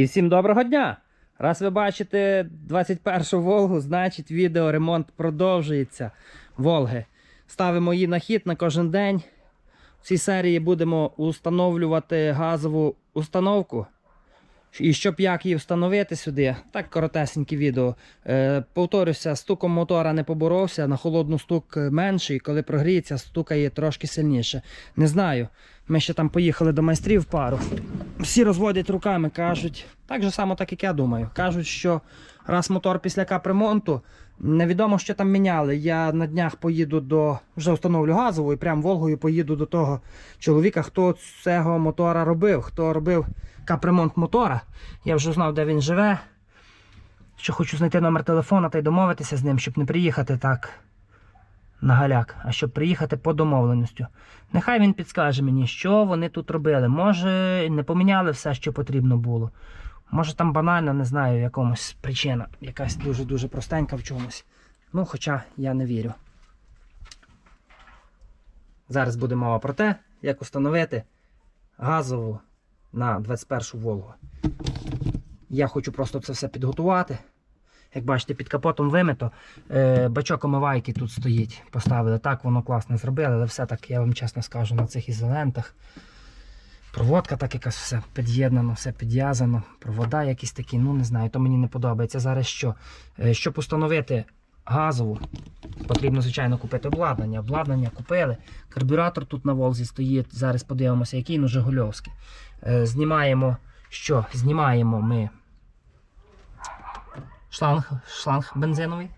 І всім доброго дня! Раз ви бачите 21 Волгу, значить відеоремонт продовжується Волги. Ставимо її на хід на кожен день. В цій серії будемо установлювати газову установку. І щоб як її встановити сюди, так коротесеньке відео. Е, повторюся, стуком мотора не поборовся, на холодну стук менший, коли прогріється, стукає трошки сильніше. Не знаю. Ми ще там поїхали до майстрів пару. Всі розводять руками, кажуть, так же само, так як я думаю. Кажуть, що раз мотор після капремонту, невідомо, що там міняли. Я на днях поїду до вже встановлю газову і прям Волгою поїду до того чоловіка, хто цього мотора робив, хто робив капремонт мотора. Я вже знав, де він живе. Що хочу знайти номер телефона та й домовитися з ним, щоб не приїхати так на галяк, а щоб приїхати по домовленістю. Нехай він підскаже мені, що вони тут робили. Може, не поміняли все, що потрібно було. Може там банально, не знаю, якомусь причина, якась дуже-дуже простенька в чомусь. Ну, хоча я не вірю. Зараз буде мова про те, як установити газову на 21 Волгу. Я хочу просто це все підготувати. Як бачите, під капотом вимито. Е, бачок омивайки тут стоїть. Поставили. Так, воно класно зробили, але все так, я вам чесно скажу, на цих ізолентах. Проводка так якась все під'єднано, все підв'язано. Провода якісь такі, ну не знаю, то мені не подобається. Зараз що? Е, щоб установити газову, потрібно, звичайно, купити обладнання. Обладнання купили. Карбюратор тут на Волзі стоїть. Зараз подивимося, який ну Жигульовський. Е, знімаємо що? Знімаємо ми шланг, шланг бензиновий.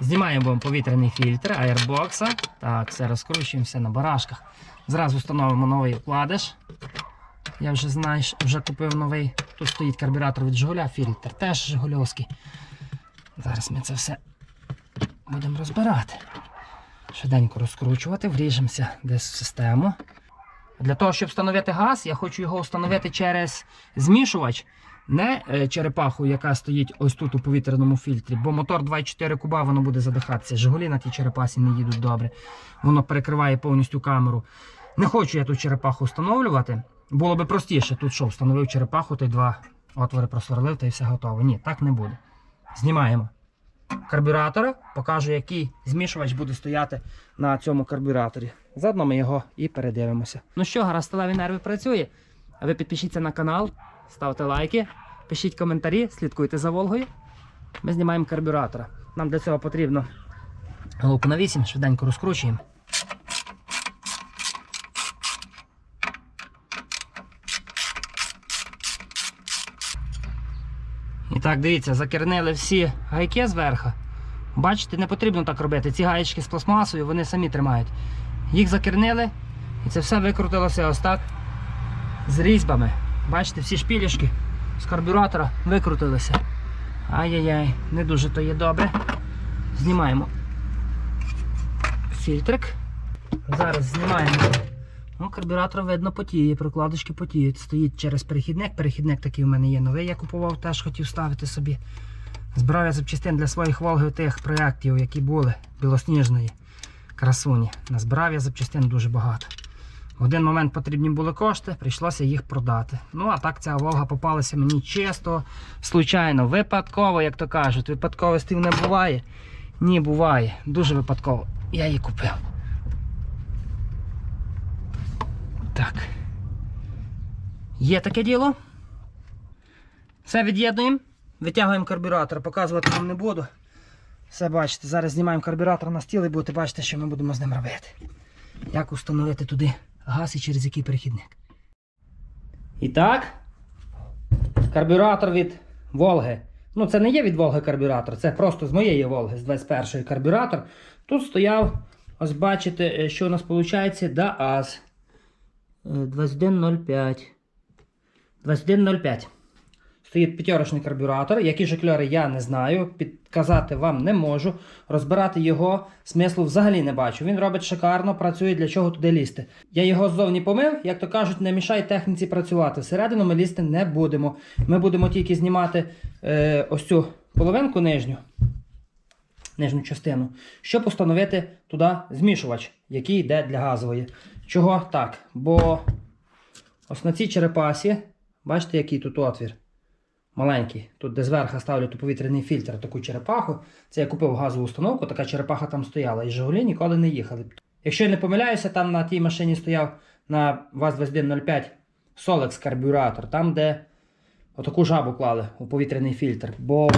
Знімаємо повітряний фільтр, аербокса. Так, все розкручуємо все на барашках. Зразу встановимо новий вкладиш. Я вже знаю, вже купив новий. Тут стоїть карбюратор від Жигуля, фільтр теж Жигульовський. Зараз ми це все будемо розбирати. Швиденько розкручувати, вріжемося десь в систему. Для того, щоб встановити газ, я хочу його встановити через змішувач, не е, черепаху, яка стоїть ось тут у повітряному фільтрі, бо мотор 2,4 куба воно буде задихатися. Жигулі на тій черепасі не їдуть добре. Воно перекриває повністю камеру. Не хочу я тут черепаху встановлювати. Було би простіше. Тут що, встановив черепаху, та й два отвори просверлив, та й все готово. Ні, так не буде. Знімаємо карбюратора, покажу, який змішувач буде стояти на цьому карбюраторі. Заодно ми його і передивимося. Ну що, гаразд, сталеві нерви працює. А ви підпишіться на канал, ставте лайки, пишіть коментарі, слідкуйте за Волгою. Ми знімаємо карбюратора. Нам для цього потрібно головку на 8, швиденько розкручуємо. І так, дивіться, закернили всі гайки зверху. Бачите, не потрібно так робити. Ці гаєчки з пластмасою, вони самі тримають. Їх закернили, і це все викрутилося ось так з різьбами. Бачите, всі шпілішки з карбюратора викрутилися. Ай-яй-яй, не дуже то є добре. Знімаємо фільтрик. Зараз знімаємо. Ну, карбюратор видно потіє, прокладочки потіють. Стоїть через перехідник. Перехідник такий у мене є новий, я купував, теж хотів ставити собі. Збирав я запчастин для своїх Волги тих проєктів, які були білосніжної красуні. Назбирав я запчастин дуже багато. В один момент потрібні були кошти, прийшлося їх продати. Ну, а так ця Волга попалася мені чисто, случайно, випадково, як то кажуть. Випадковостей не буває. Ні, буває. Дуже випадково. Я її купив. Так. Є таке діло. Все від'єднуємо. Витягуємо карбюратор, показувати вам не буду. Все бачите, зараз знімаємо карбюратор на стіл і будете бачити, що ми будемо з ним робити. Як установити туди газ і через який перехідник. І так, карбюратор від Волги. Ну, це не є від Волги карбюратор, це просто з моєї Волги, з 21-ї карбюратор. Тут стояв, ось бачите, е, що у нас виходить ДААЗ. Е, 2105. 2105. Стоїть п'ятерочний карбюратор. Які ж кольори я не знаю. Підказати вам не можу. Розбирати його смислу взагалі не бачу. Він робить шикарно, працює для чого туди лізти. Я його ззовні помив, як то кажуть, не мішай техніці працювати. Всередину ми лізти не будемо. Ми будемо тільки знімати е, ось цю половинку нижню. Нижню частину, щоб установити туди змішувач, який йде для газової. Чого так? Бо ось на цій черепасі, бачите, який тут отвір. Маленький. Тут де зверху ставлю повітряний фільтр, таку черепаху. Це я купив газову установку, така черепаха там стояла. І Жигулі ніколи не їхали. Якщо я не помиляюся, там на тій машині стояв на ВАЗ-2105 Solex карбюратор, там, де отаку жабу клали у повітряний фільтр. Бо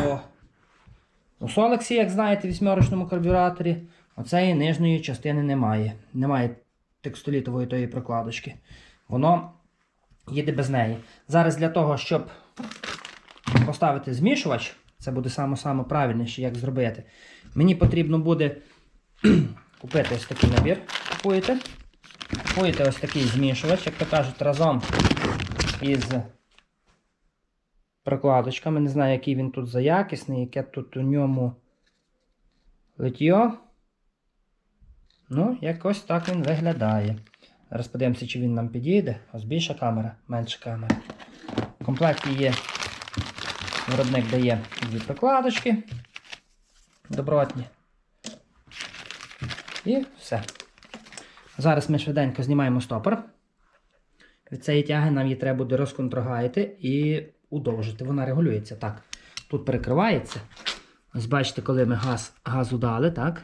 у Solex, як знаєте, в вісьмерочному карбюраторі, оцеї нижньої частини немає. Немає текстолітової тої прокладочки. Воно їде без неї. Зараз для того, щоб поставити змішувач, це буде саме-саме правильніше, як зробити. Мені потрібно буде купити ось такий набір. Купуєте. Купуєте ось такий змішувач, як то кажуть, разом із прокладочками. Не знаю, який він тут за якісний, яке тут у ньому литьо. Ну, якось так він виглядає. Зараз подивимося, чи він нам підійде. Ось більша камера, менша камера. В комплекті є. Виробник дає дві прокладочки. Добротні. І все. Зараз ми швиденько знімаємо стопор. Від цієї тяги нам її треба буде розконтрагайти і удовжити. Вона регулюється. Так. Тут перекривається. Ось бачите, коли ми газ, газу дали, так?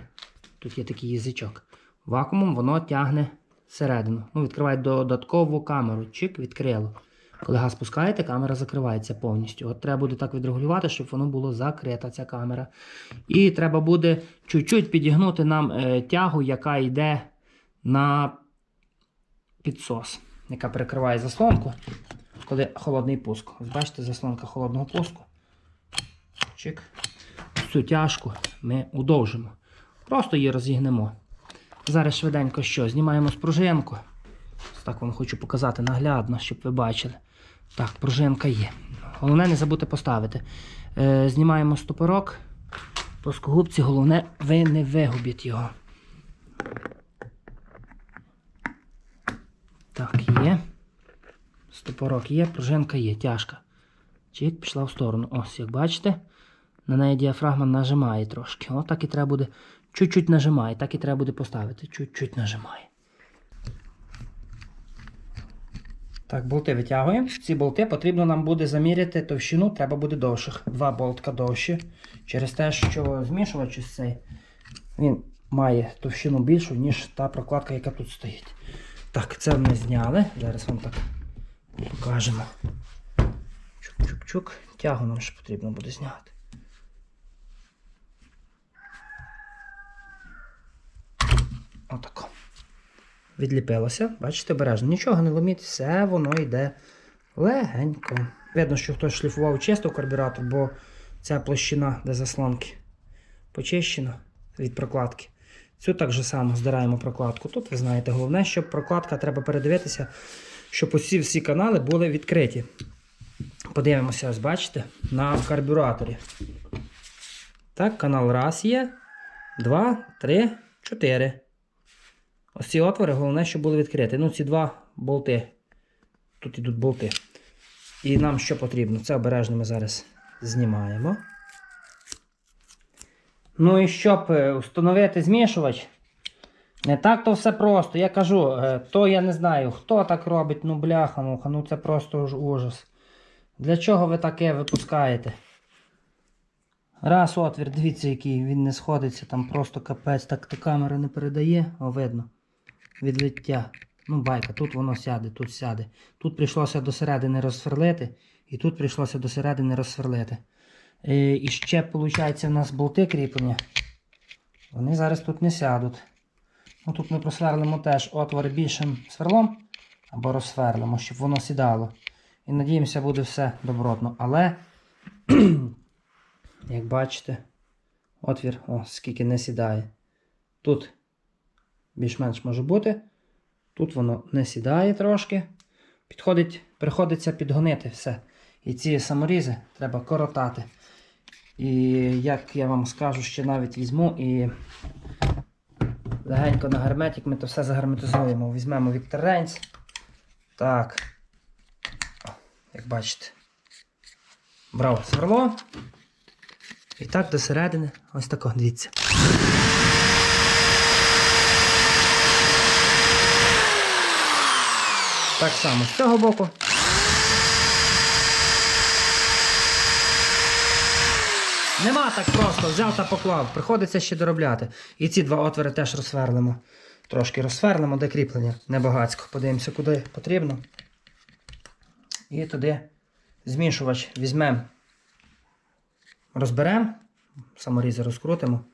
Тут є такий язичок. Вакуумом воно тягне всередину. Ну, відкриває додаткову камеру. Чик, відкрило. Коли газ пускаєте, камера закривається повністю. От треба буде так відрегулювати, щоб воно було закрита, ця камера. І треба буде чуть-чуть підігнути нам е, тягу, яка йде на підсос, яка перекриває заслонку, коли холодний пуск. Бачите, заслонка холодного пуску. Чик. Цю тяжку ми удовжимо. Просто її розігнемо. Зараз швиденько що? Знімаємо спружинку. Так вам хочу показати наглядно, щоб ви бачили. Так, пружинка є. Головне не забудьте поставити. Е, знімаємо стопорок. Плоскогубці, головне, ви не вигубіть його. Так, є. Стопорок є, пружинка є, тяжка. Чик, пішла в сторону. Ось, як бачите, на неї діафрагма нажимає трошки. О, так і треба буде. Чуть-чуть нажимає, так і треба буде поставити. Чуть-чуть нажимає. Так, болти витягуємо. Ці болти потрібно нам буде заміряти товщину, треба буде довших. Два болтка довші. Через те, що змішувач цей, він має товщину більшу, ніж та прокладка, яка тут стоїть. Так, це ми зняли. Зараз вам так покажемо. Чук-чук-чук. Тягу нам ще потрібно буде зняти. Отако. Відліпилося. Бачите, обережно. Нічого не ломіть, все воно йде легенько. Видно, що хтось шліфував чисто карбюратор, бо ця площина, де заслонки, почищена від прокладки. Цю так же само здираємо прокладку. Тут ви знаєте, головне, щоб прокладка треба передивитися, щоб усі всі канали були відкриті. Подивимося, ось бачите, на карбюраторі. Так, канал раз є. Два, три, чотири. Ось ці отвори, головне, щоб були відкриті. Ну, ці два болти. Тут ідуть болти. І нам що потрібно? Це обережно ми зараз знімаємо. Ну і щоб е, встановити змішувач, не так то все просто. Я кажу, е, то я не знаю, хто так робить, ну бляха, муха, ну це просто ж ужас. Для чого ви таке випускаєте? Раз отвір, дивіться, який він не сходиться, там просто капець, так то камера не передає, о, видно. Відлиття. Ну, байка, тут воно сяде, тут сяде. Тут прийшлося до середини розсверлити, і тут прийшлося до середини розсверлити. Е, і ще, виходить, у нас болти кріплення. Вони зараз тут не сядуть. Ну, Тут ми просверлимо теж отвори більшим сверлом або розсверлимо, щоб воно сідало. І надіємося, буде все добротно. Але, як бачите, отвір, о, скільки не сідає. Тут більш-менш може бути. Тут воно не сідає трошки. Підходить, приходиться підгонити все. І ці саморізи треба коротати. І як я вам скажу, ще навіть візьму і легенько на герметик ми то все загерметизуємо. Візьмемо Reigns. Так. Як бачите. Брав сверло. І так до середини. Ось тако, дивіться. Так само з цього боку. Нема так просто, взяв та поклав. Приходиться ще доробляти. І ці два отвори теж розсверлимо. Трошки розсверлимо, де кріплення небагацько. Подивимося, куди потрібно. І туди змішувач візьмемо. Розберемо, саморізи розкрутимо,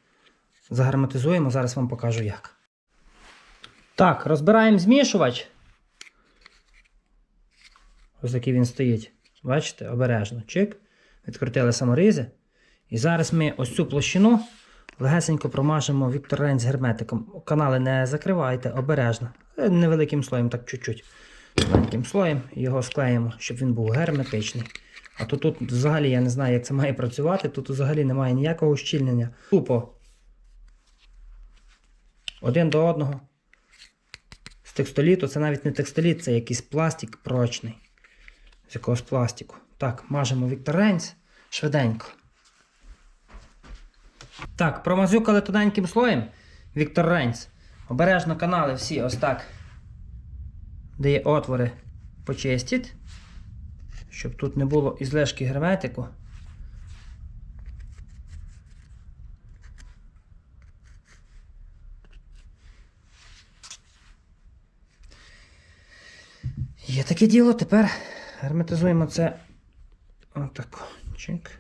загерметизуємо, зараз вам покажу як. Так, розбираємо змішувач. Ось який він стоїть. Бачите, обережно. Чик. Відкрутили саморізи. І зараз ми ось цю площину легесенько промажемо Віктор Рейнс герметиком. Канали не закривайте, обережно. Е, Невеликим слоєм, так чуть-чуть. Маленьким слоєм його склеїмо, щоб він був герметичний. А то тут взагалі я не знаю, як це має працювати. Тут взагалі немає ніякого ущільнення. Тупо. Один до одного. З текстоліту це навіть не текстоліт, це якийсь пластик прочний. З якогось пластику. Так, мажемо Віктор Рейнс швиденько. Так, промазюкали тоненьким слоєм. Віктор Рейнс. Обережно канали всі ось так. Де є отвори, почистіть. Щоб тут не було ізлишки герметику. Є таке діло, тепер герметизуємо це отако. Чик.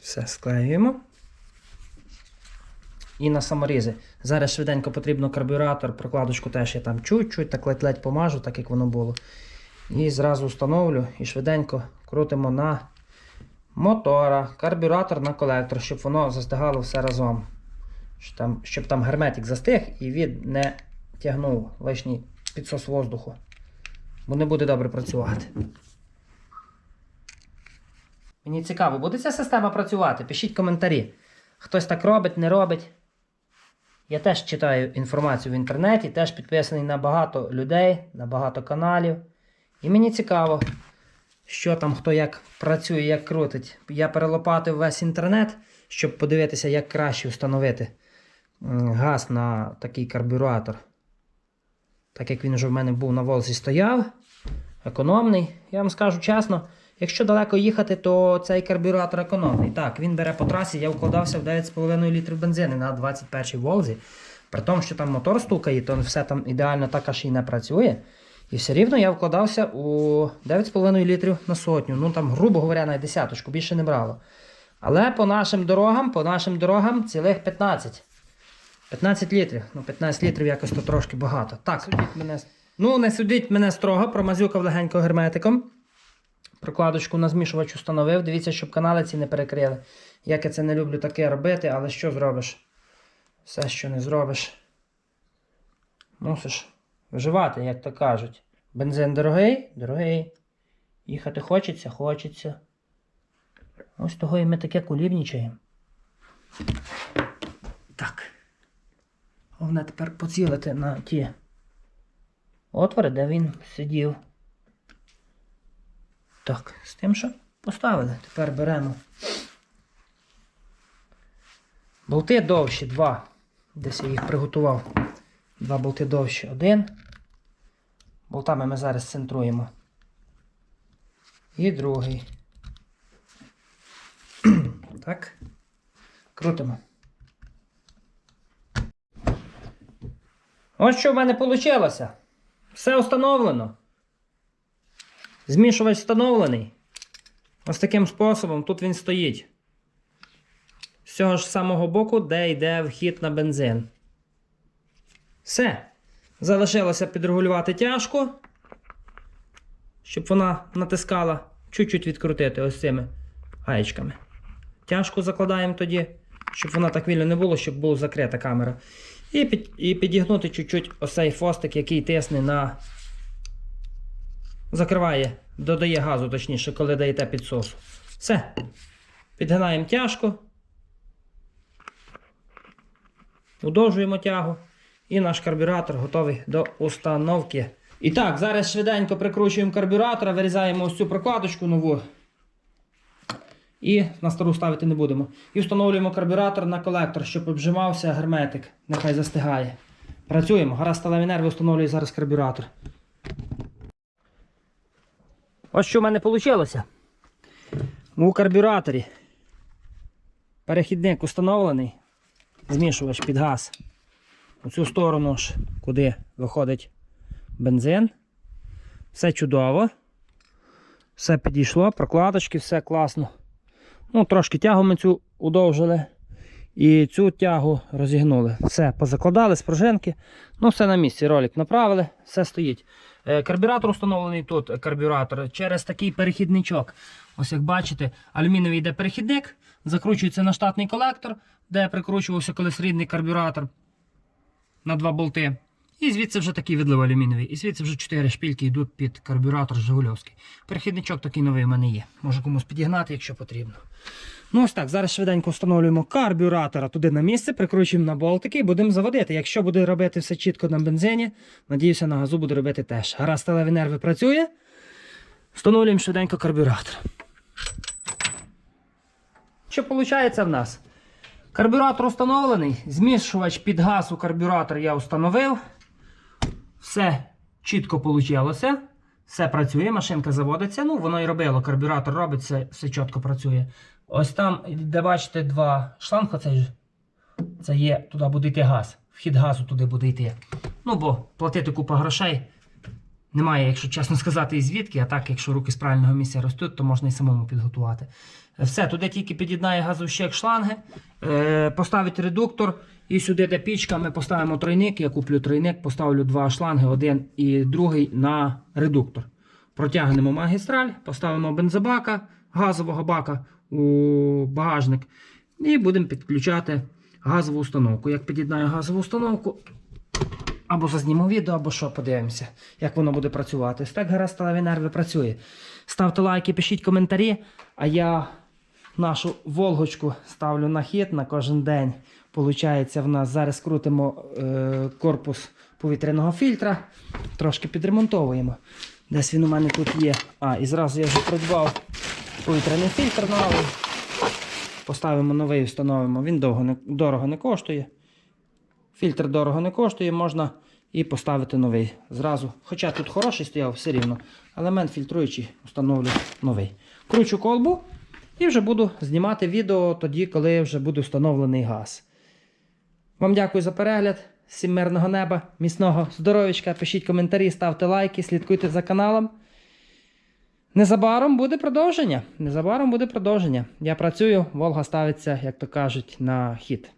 Все склеюємо. І на саморізи. Зараз швиденько потрібно карбюратор, прокладочку теж я там чуть-чуть, так ледь-ледь помажу, так як воно було. І зразу встановлю і швиденько крутимо на мотора, карбюратор на колектор, щоб воно застигало все разом. Щоб там, щоб там герметик застиг і він не тягнув лишній підсос воздуху. Бо не буде добре працювати. Мені цікаво, буде ця система працювати? Пишіть коментарі. Хтось так робить, не робить. Я теж читаю інформацію в інтернеті, теж підписаний на багато людей, на багато каналів. І мені цікаво, що там хто як працює, як крутить. Я перелопатив весь інтернет, щоб подивитися, як краще встановити газ на такий карбюратор. Так як він вже в мене був на Волзі стояв, економний. Я вам скажу чесно, якщо далеко їхати, то цей карбюратор економний. Так, він бере по трасі, я вкладався в 9,5 літрів бензину на 21 Волзі. При тому, що там мотор стукає, то все там ідеально так аж і не працює. І все рівно я вкладався у 9,5 літрів на сотню. Ну там, грубо говоря, на десяточку, більше не брало. Але по нашим дорогам, по нашим дорогам цілих 15. 15 літрів. Ну, 15 літрів якось то трошки багато. Так, судіть мене. Ну, не судіть мене строго, промазюкав легенько герметиком. Прокладочку на змішувач установив. Дивіться, щоб канали ці не перекрили. Як я це не люблю таке робити, але що зробиш? Все, що не зробиш. Мусиш виживати, як то кажуть. Бензин дорогий, дорогий. Їхати хочеться, хочеться. Ось того і ми таке кулібнічаємо. Так. Головне тепер поцілити на ті отвори, де він сидів. Так, з тим, що поставили. Тепер беремо. Болти довші, два. Десь я їх приготував. Два болти довші. Один. Болтами ми зараз центруємо. І другий. Так. Крутимо. Ось що в мене вийшло. Все встановлено. Змішувач встановлений. Ось таким способом тут він стоїть. З цього ж самого боку, де йде вхід на бензин. Все. Залишилося підрегулювати тяжку, щоб вона натискала, чуть-чуть відкрутити ось цими гаєчками. Тяжку закладаємо тоді, щоб вона так вільно не було, щоб була закрита камера. І, під, і підігнути чуть-чуть ось цей фостик, який тисне на. Закриває, додає газу, точніше, коли даєте підсосу. Все. Підгинаємо тяжко. Удовжуємо тягу. І наш карбюратор готовий до установки. І так, зараз швиденько прикручуємо карбюратора, вирізаємо ось цю прокладочку нову. І на стару ставити не будемо. І встановлюємо карбюратор на колектор, щоб обжимався герметик. Нехай застигає. Працюємо. Гаразд сталеві нерви встановлює зараз карбюратор. Ось що в мене вийшло. У карбюраторі. Перехідник установлений. Змішувач під газ. У цю сторону ж, куди виходить бензин. Все чудово. Все підійшло, прокладочки, все класно. Ну, трошки тягу ми цю удовжили. І цю тягу розігнули. Все, позакладали з пружинки. Ну, все на місці. Ролик направили, все стоїть. Е, Карбюратор установлений тут, карбюратор, через такий перехідничок. Ось як бачите, алюмінієвий йде перехідник, закручується на штатний колектор, де прикручувався колись рідний карбюратор на два болти. І звідси вже такий відлив алюмінієвий. І звідси вже 4 шпільки йдуть під карбюратор Жигульовський. Перехідничок такий новий у мене є. Може комусь підігнати, якщо потрібно. Ну ось так, зараз швиденько встановлюємо карбюратора туди на місце, прикручуємо на болтики і будемо заводити. Якщо буде робити все чітко на бензині, надіюся, на газу буде робити теж. Гаразд, сталеві нерви працює. Встановлюємо швиденько карбюратор. Що виходить в нас? Карбюратор встановлений, змішувач під газ у карбюратор я встановив. Все чітко вийшло. Все працює, машинка заводиться. Ну, воно і робило, карбюратор робиться, все чітко працює. Ось там, де бачите, два шланги. це, це є, туди буде йти газ. Вхід газу туди буде йти. Ну, бо платити купа грошей немає, якщо чесно сказати, і звідки. А так, якщо руки з правильного місця ростуть, то можна і самому підготувати. Все, туди тільки під'єднає газовщик шланги, е, поставить редуктор. І сюди, де пічка, ми поставимо тройник. Я куплю тройник, поставлю два шланги, один і другий на редуктор. Протягнемо магістраль, поставимо бензобака, газового бака у багажник. І будемо підключати газову установку. Як під'єднаю газову установку, або зазніму відео, або що, подивимося, як воно буде працювати. Так гаразд сталеві нерви працює. Ставте лайки, пишіть коментарі, а я нашу Волгочку ставлю на хід на кожен день. Получається, в нас зараз крутимо е, корпус повітряного фільтра, трошки підремонтовуємо. Десь він у мене тут є. А, і зразу я вже придбав повітряний фільтр новий. Поставимо новий, встановимо. Він довго не, дорого не коштує. Фільтр дорого не коштує, можна і поставити новий зразу. Хоча тут хороший стояв, все рівно. Елемент фільтруючий встановлю новий. Кручу колбу і вже буду знімати відео тоді, коли вже буде встановлений газ. Вам дякую за перегляд. Всім мирного неба, міцного здоров'ячка. Пишіть коментарі, ставте лайки, слідкуйте за каналом. Незабаром буде продовження. Незабаром буде продовження. Я працюю, Волга ставиться, як то кажуть, на хід.